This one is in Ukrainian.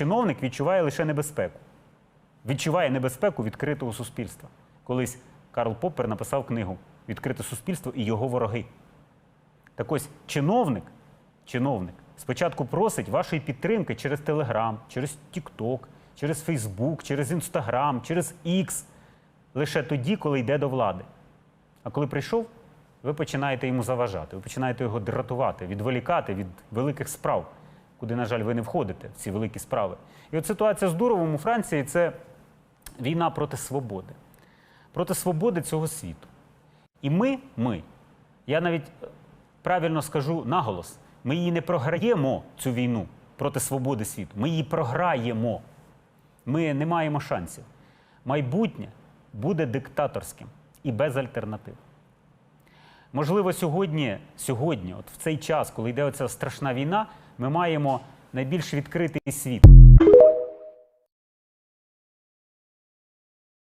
чиновник відчуває лише небезпеку. Відчуває небезпеку відкритого суспільства. Колись Карл Поппер написав книгу Відкрите суспільство і його вороги. Так ось чиновник, чиновник спочатку просить вашої підтримки через Телеграм, через Тікток, через Фейсбук, через Інстаграм, через X. Лише тоді, коли йде до влади. А коли прийшов, ви починаєте йому заважати, ви починаєте його дратувати, відволікати від великих справ, куди, на жаль, ви не входите в ці великі справи. І от ситуація з Дуровим у Франції це війна проти свободи, проти свободи цього світу. І ми, ми, я навіть е, правильно скажу наголос, ми її не програємо, цю війну проти свободи світу. Ми її програємо. Ми не маємо шансів. Майбутнє буде диктаторським і без альтернатив. Можливо, сьогодні, сьогодні, от в цей час, коли йде оця страшна війна, ми маємо найбільш відкритий світ.